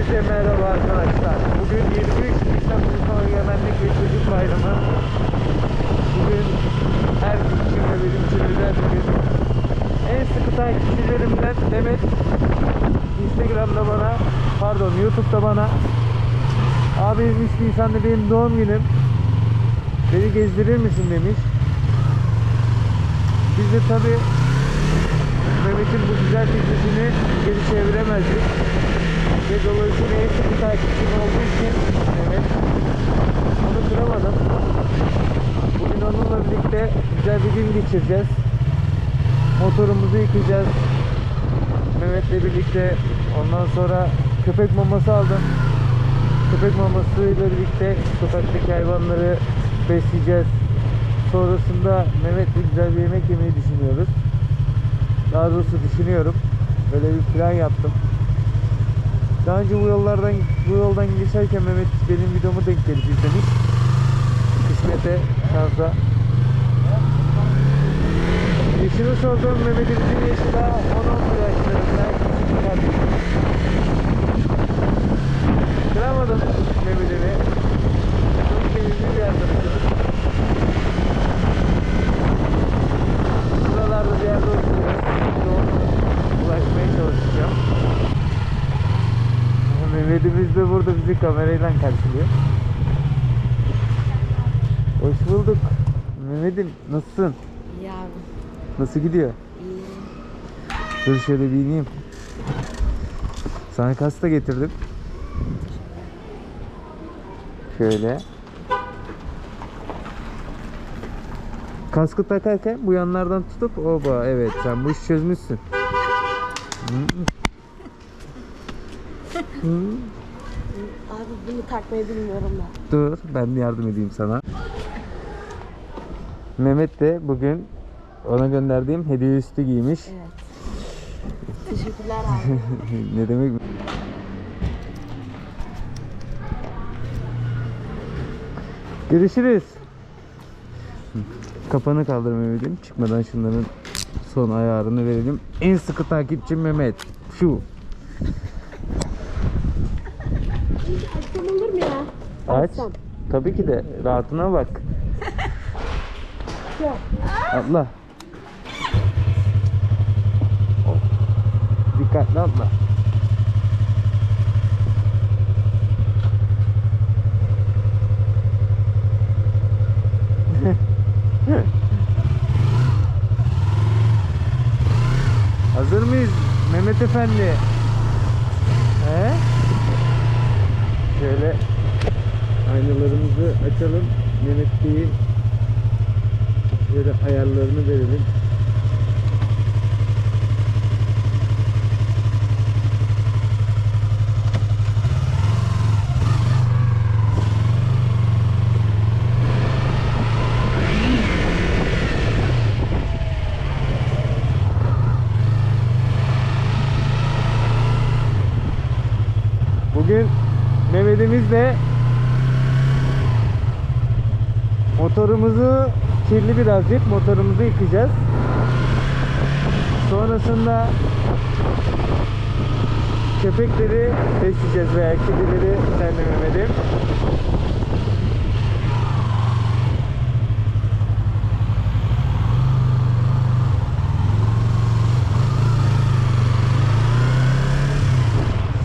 Herkese merhaba arkadaşlar. Bugün 23 Nisan Ulusal Egemenlik ve Çocuk Bayramı. Bugün her için ve benim için özel bir gün. En sıkı takipçilerimden Mehmet Instagram'da bana, pardon YouTube'da bana Abi 23 Nisan'da benim doğum günüm. Beni gezdirir misin demiş. Biz de tabi Mehmet'in bu güzel fikrasını geri çeviremezdik. Ve dolayısıyla en sıkı takipçim olduğu için Mehmet onu kıramadım. Bugün onunla birlikte güzel bir gün geçireceğiz. Motorumuzu yıkayacağız. Mehmet'le birlikte ondan sonra köpek maması aldım. Köpek mamasıyla birlikte sokaktaki hayvanları besleyeceğiz. Sonrasında Mehmet'le güzel bir yemek yemeyi düşünüyoruz. Daha doğrusu düşünüyorum. Böyle bir plan yaptım. Daha önce bu yollardan bu yoldan geçerken Mehmet benim videomu denk gelip izlemiş. Kısmete, şansa. Yaşını sordum Mehmet'imizin yaşı daha 10-11 yaşlarında. Kıramadım Mehmet'imi. Çok sevimli bir arkadaşım. Buralarda bir yerde oturuyor. Şimdi ona ulaşmaya çalışacağım. Mehmet'imiz de burada bizi kamerayla karşılıyor. Hoş bulduk. Mehmet'im nasılsın? Yavrum Nasıl gidiyor? iyi. Dur şöyle bir ineyim. Sana kasta getirdim. Şöyle. Kaskı takarken bu yanlardan tutup oba evet sen bu işi çözmüşsün. Hı. Hı. Abi bunu takmayı bilmiyorum ben. Dur ben de yardım edeyim sana. Mehmet de bugün ona gönderdiğim hediye üstü giymiş. Evet. Teşekkürler abi. ne demek? Görüşürüz. Kapanı kaldır Mehmet'im. Çıkmadan şunların son ayarını verelim. En sıkı takipçim Mehmet. Şu. Açsam olur mu ya? Aç. Açsam. Tabii ki de. Rahatına bak. Yok. Atla. Dikkatli atla. Hazır mıyız Mehmet Efendi? He? Şöyle aynalarımızı açalım. Mehmet Bey'in ayarlarını verelim. Bugün Mehmet'imizle motorumuzu kirli birazcık motorumuzu yıkayacağız. Sonrasında köpekleri besleyeceğiz veya kedileri senle Mehmet'im.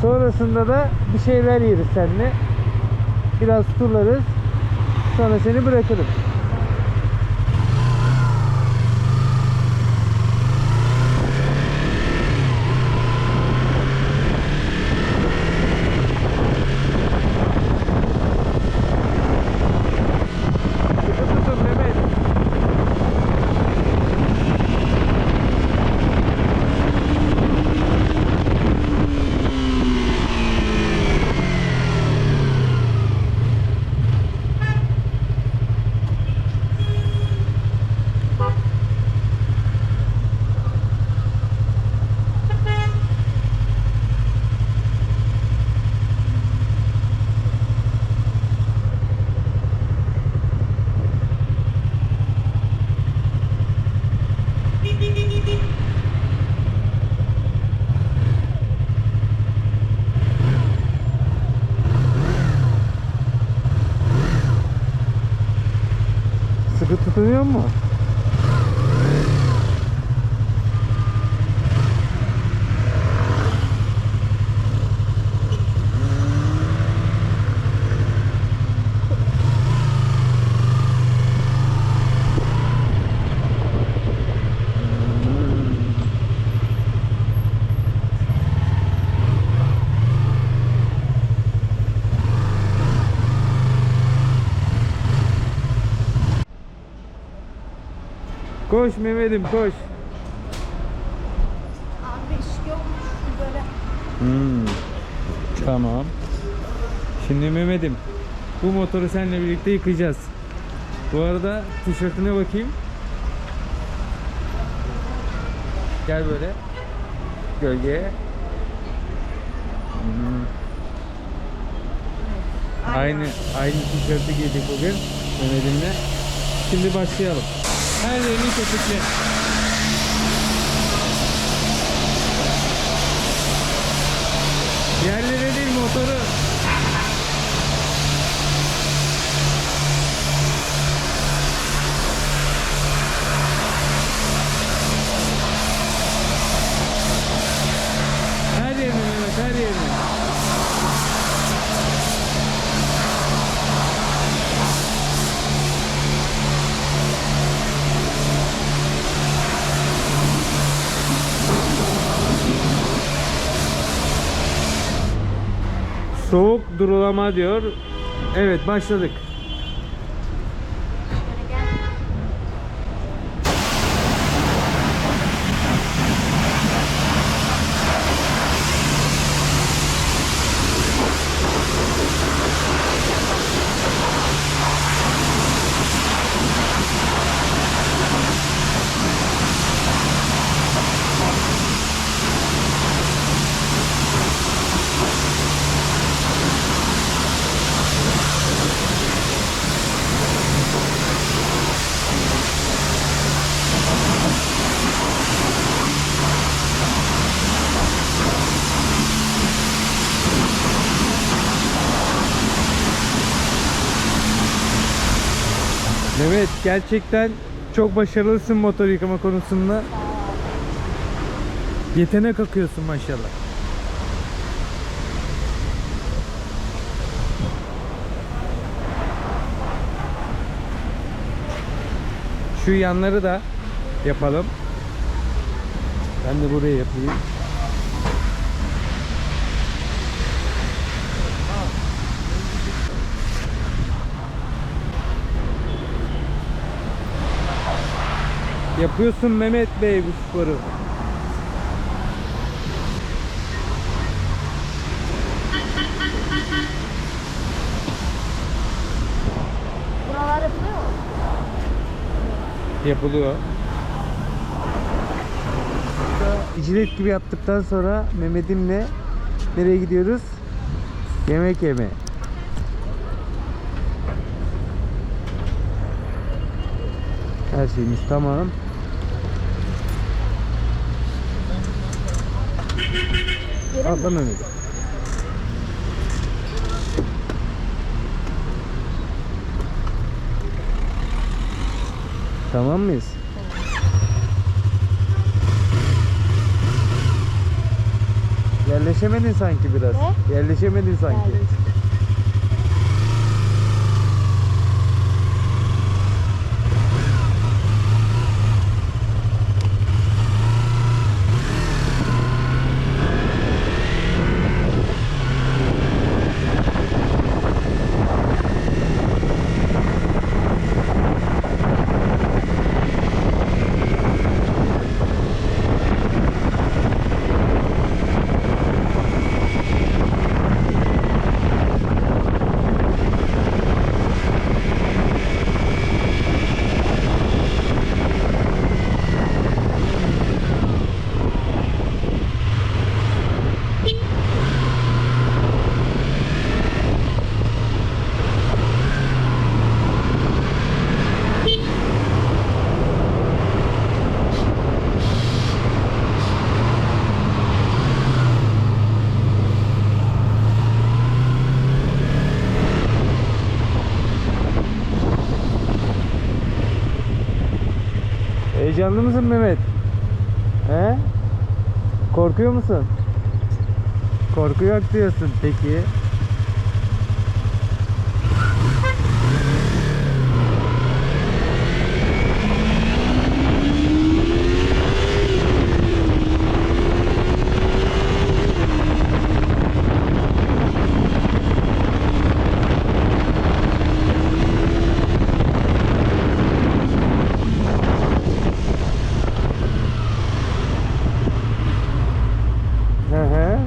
Sonrasında da bir şeyler yeriz seninle. Biraz turlarız. Sonra seni bırakırım. Sıkı tutunuyor Koş Mehmet'im koş. Abi iş yokmuş böyle. Hmm. Tamam. Şimdi Mehmet'im bu motoru seninle birlikte yıkayacağız. Bu arada tişörtüne bakayım. Gel böyle. Gölgeye. Hmm. Aynı aynı tişörtü giydik bugün Mehmet'imle. Şimdi başlayalım. Her yerini köpükle. Yerlere değil motoru. Her yerine Mehmet her yerine. Soğuk durulama diyor. Evet başladık. Evet gerçekten çok başarılısın motor yıkama konusunda. Yetenek akıyorsun maşallah. Şu yanları da yapalım. Ben de buraya yapayım. Yapıyorsun Mehmet Bey bu sporu. Buralar yapılıyor mu? Yapılıyor. Jilet gibi yaptıktan sonra Mehmet'imle nereye gidiyoruz? Yemek yeme. Her şeyimiz tamam. Atla Mehmet. Tamam mıyız? Yerleşemedin sanki biraz. Ne? Yerleşemedin sanki. Yerleştim. Heyecanlı mısın Mehmet? He? Korkuyor musun? Korku yok diyorsun peki. Hı hı.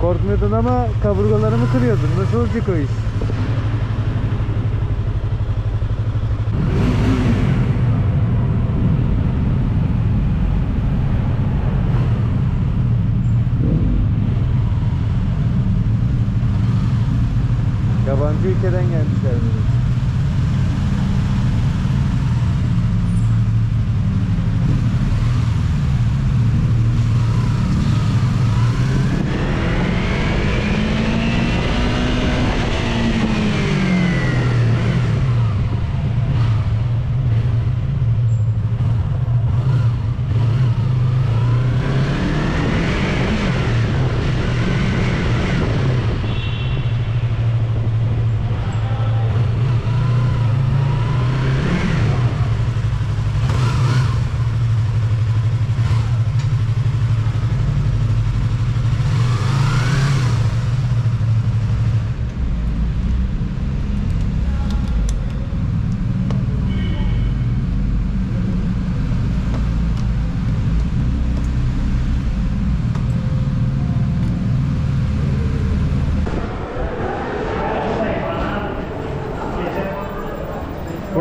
Korkmuyordun ama kaburgalarımı kırıyordun. Nasıl olacak o iş? Yabancı ülkeden gelmişler bunu.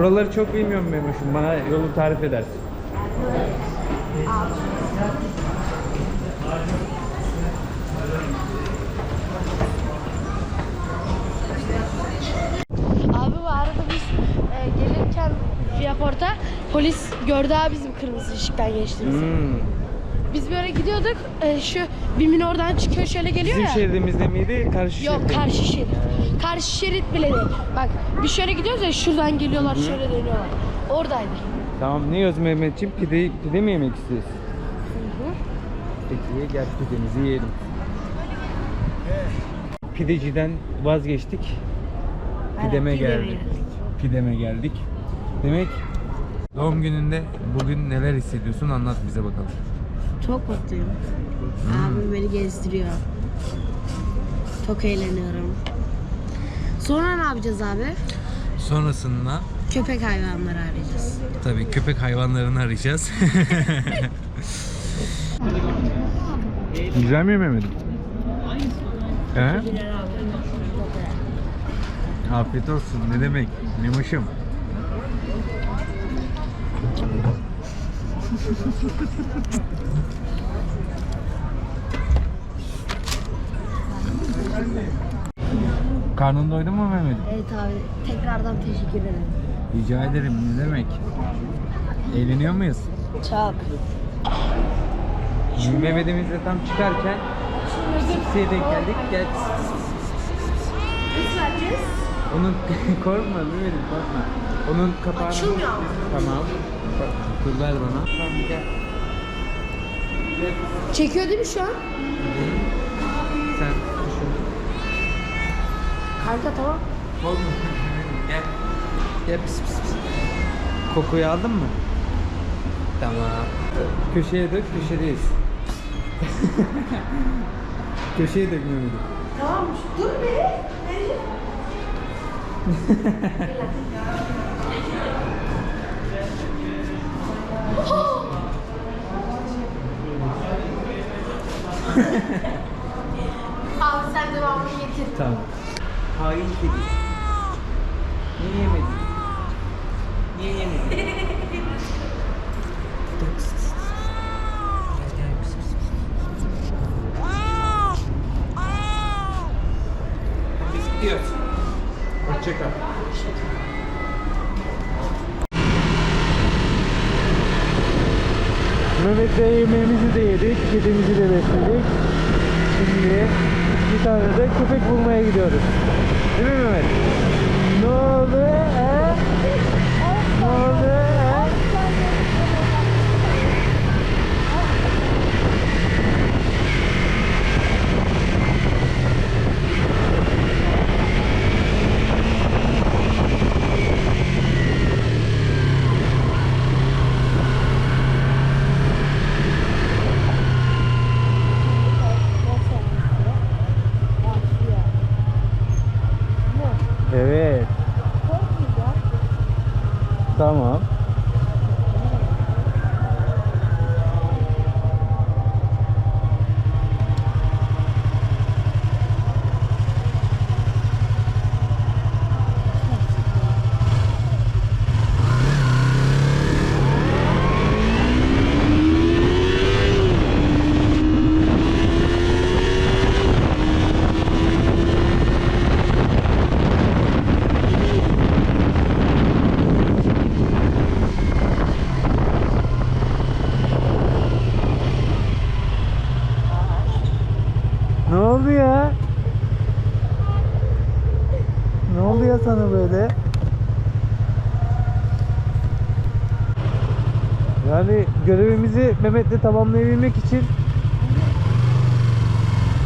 Buraları çok bilmiyorum Memoş'um. Bana yolu tarif edersin. Abi bu arada biz e, gelirken Viaport'a polis gördü abi bizim kırmızı ışıktan geçtiğimizi. Hmm. Biz böyle gidiyorduk. e, şu Bimin oradan çıkıyor şöyle geliyor Bizim ya. şeridimizde miydi? Karşı Yok karşı şerit. Karşı şerit bile değil. Bak biz şöyle gidiyoruz ya şuradan geliyorlar şöyle dönüyorlar. Oradaydı. Tamam ne yiyoruz Mehmetciğim? Pide, pide mi yemek istiyorsun? Peki gel pidemizi yiyelim. Pideciden vazgeçtik. Pideme geldik. Pideme geldik. Demek doğum gününde bugün neler hissediyorsun anlat bize bakalım. Çok mutluyum. Abim beni gezdiriyor. Çok eğleniyorum. Sonra ne yapacağız abi? Sonrasında Köpek hayvanları arayacağız. tabii köpek hayvanlarını arayacağız. Güzel mi Mehmet'im? He? Afiyet olsun. Ne demek? Memoşum. Karnın doydu mu Mehmet'im? Evet abi tekrardan teşekkür ederim. Rica ederim. Ne demek? Eğleniyor muyuz? Çok. Mehmet'imizle tam çıkarken Sipsi'ye denk geldik. Gel. Vereceğiz? Onun korkma Mehmet'im korkma. Onun kapağını... Açılmıyor ama. Tamam. Bak, Dur ver bana. Tamam gel. Çekiyor değil mi şu an? Sen düşün. Kanka tamam. Korkma. Gel. Gel pis pis pis. Kokuyu aldın mı? Tamam. Köşeye dök, köşedeyiz. Köşeye dök Mehmet'im. Tamam dur beni. Abi sen devamını getir. Tamam. Hain kedi. Niye yemedin? Niye yemedin? later. Mehmet'le tamamlayabilmek için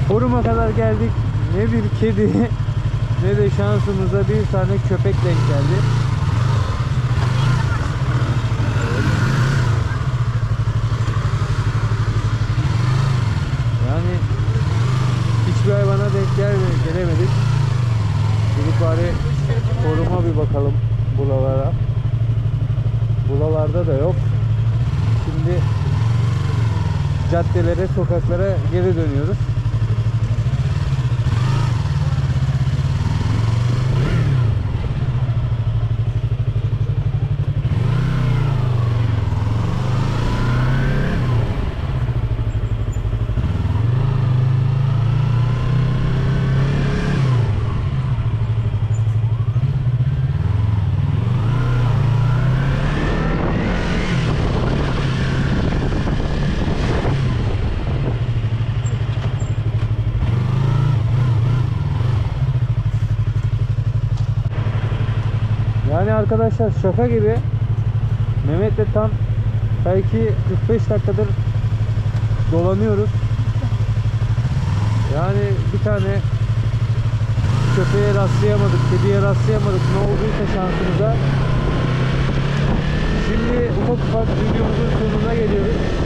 Foruma kadar geldik. Ne bir kedi ne de şansımıza bir tane köpek denk geldi. Yani hiçbir hayvana denk gelme- gelemedik. Gidip bari foruma bir bakalım buralara. Buralarda da yok. Şimdi caddelere, sokaklara geri dönüyoruz. Yani arkadaşlar şaka gibi Mehmet'le tam belki 45 dakikadır dolanıyoruz. Yani bir tane köpeğe rastlayamadık, kediye rastlayamadık. Ne olduysa şansımıza. Şimdi ufak ufak videomuzun sonuna geliyoruz.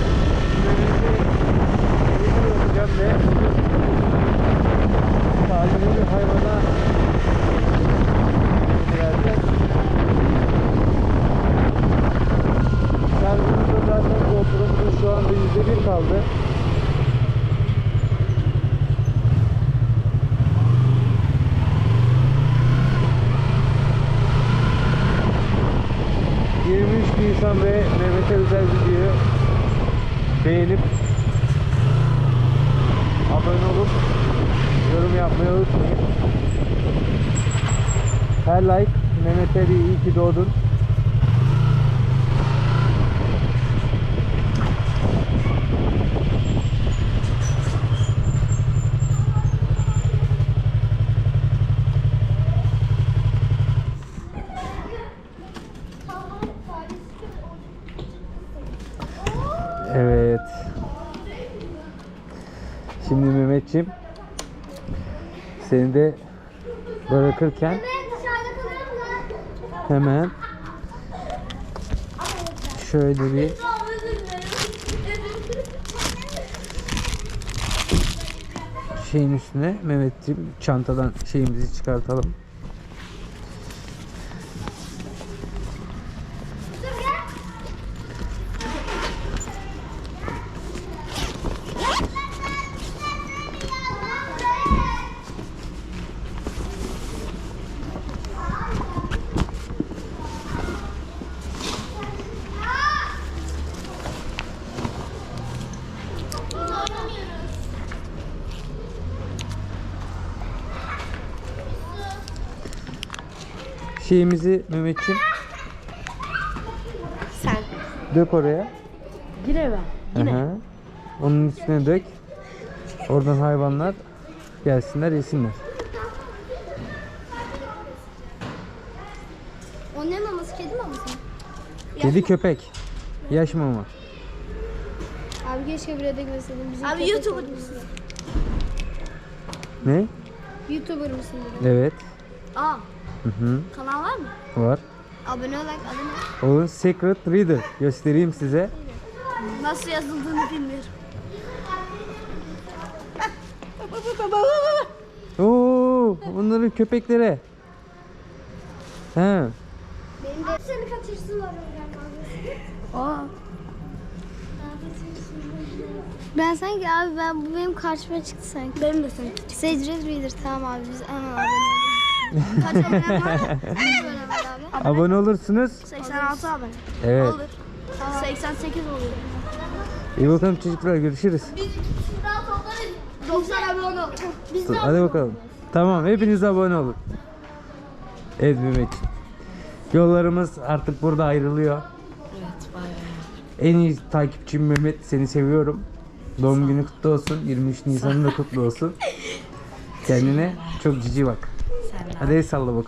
Seni de bırakırken hemen şöyle bir şeyin üstüne Mehmetciğim çantadan şeyimizi çıkartalım. Şeyimizi Mehmetciğim Sen. dök oraya. Yine ben. Yine. Aha. Onun üstüne dök. Oradan hayvanlar gelsinler yesinler. O ne maması? Kedi maması mı? Kedi köpek. Yaş mama. Abi keşke buraya da. Bizim Abi köpek YouTuber mısın? Ne? YouTuber mısın dedim. Evet. Aa Hı hı. kanal var mı? Var. Abone ol like abone ol. O Secret Reader. Göstereyim size. Nasıl yazıldığını bilmiyorum. Oo, onların köpeklere. He. Benim de seni kaçırsınlar oradan. Aa. Ben sanki abi ben bu benim karşıma çıktı sanki. Benim de. Sage Red Reader tamam abi biz hemen abone. Kaç var? Abone olursunuz. 86 abone. Evet. Olur. 88 oluyor. İyi bakalım çocuklar görüşürüz. Daha toplarız. 90 abone ol. Biz de Hadi bakalım. Tamam hepiniz abone olun. Evet Mehmet. Yollarımız artık burada ayrılıyor. Evet bayağı. En iyi takipçim Mehmet. Seni seviyorum. Doğum günü kutlu olsun. 23 Nisan'ın da kutlu olsun. Kendine çok cici bak. Hadi el salla bakalım.